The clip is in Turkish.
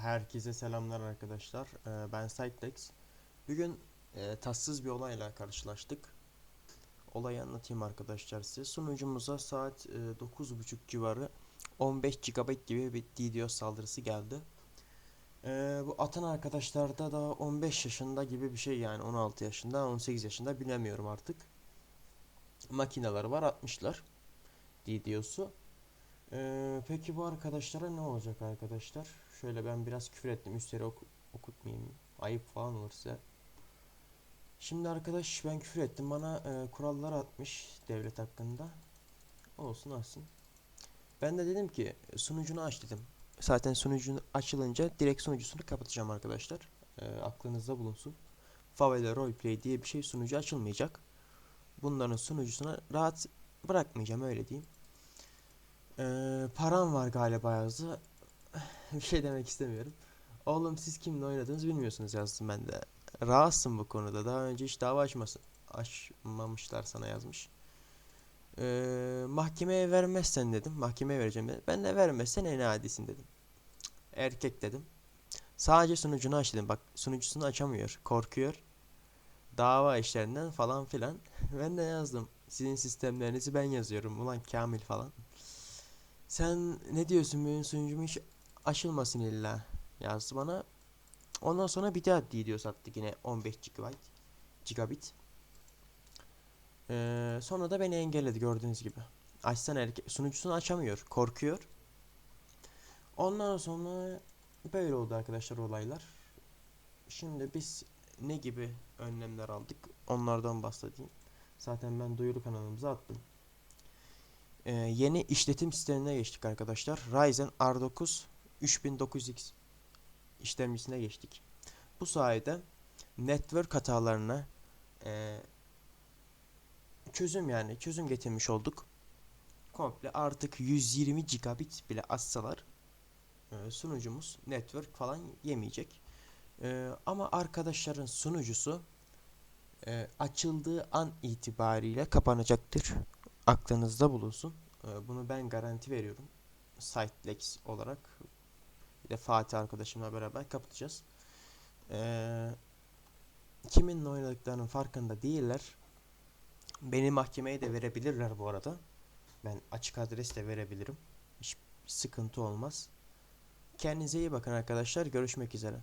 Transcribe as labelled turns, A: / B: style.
A: Herkese selamlar arkadaşlar. Ee, Ben Cytlex. Bugün e, tatsız bir olayla karşılaştık. Olayı anlatayım arkadaşlar size. Sunucumuza saat e, 9.30 civarı 15 GB gibi bir DDoS saldırısı geldi. Ee, bu atan arkadaşlar da daha 15 yaşında gibi bir şey yani 16 yaşında 18 yaşında bilemiyorum artık. Makineleri var atmışlar DDoS'u. Ee, peki bu arkadaşlara ne olacak arkadaşlar? Şöyle ben biraz küfür ettim. Üstleri oku- okutmayayım. Ayıp falan olur size. Şimdi arkadaş ben küfür ettim. Bana e, kurallar atmış devlet hakkında. Olsun olsun. Ben de dedim ki sunucunu aç dedim. Zaten sunucunu açılınca direkt sunucusunu kapatacağım arkadaşlar. E, aklınızda bulunsun. Favela Roleplay diye bir şey sunucu açılmayacak. Bunların sunucusuna rahat bırakmayacağım öyle diyeyim. Ee, param var galiba yazdı. bir şey demek istemiyorum. Oğlum siz kimle oynadınız bilmiyorsunuz yazdım ben de. Rahatsın bu konuda. Daha önce hiç dava açmasın. Açmamışlar sana yazmış. Ee, mahkemeye vermezsen dedim. Mahkemeye vereceğim dedim. Ben de vermezsen en adisin dedim. Erkek dedim. Sadece sunucunu aç dedim. Bak sunucusunu açamıyor. Korkuyor. Dava işlerinden falan filan. Ben de yazdım. Sizin sistemlerinizi ben yazıyorum. Ulan Kamil falan. Sen ne diyorsun benim sunucum hiç açılmasın illa yazdı bana. Ondan sonra bir daha video sattık yine 15 GB gigabit. Ee, sonra da beni engelledi gördüğünüz gibi. Açsan erkek sunucusunu açamıyor, korkuyor. Ondan sonra böyle oldu arkadaşlar olaylar. Şimdi biz ne gibi önlemler aldık onlardan bahsedeyim. Zaten ben duyuru kanalımıza attım. Ee, yeni işletim sistemine geçtik arkadaşlar. Ryzen R9 3900X işlemcisine geçtik. Bu sayede network hatalarına e, çözüm yani çözüm getirmiş olduk. Komple artık 120 gigabit bile açsalar e, sunucumuz network falan yemeyecek. E, ama arkadaşların sunucusu e, açıldığı an itibariyle kapanacaktır aklınızda bulunsun. Ee, Bunu ben garanti veriyorum. Sitelex olarak. Bir de Fatih arkadaşımla beraber kapatacağız. Ee, kiminle oynadıklarının farkında değiller. Beni mahkemeye de verebilirler bu arada. Ben açık adres de verebilirim. Hiç sıkıntı olmaz. Kendinize iyi bakın arkadaşlar. Görüşmek üzere.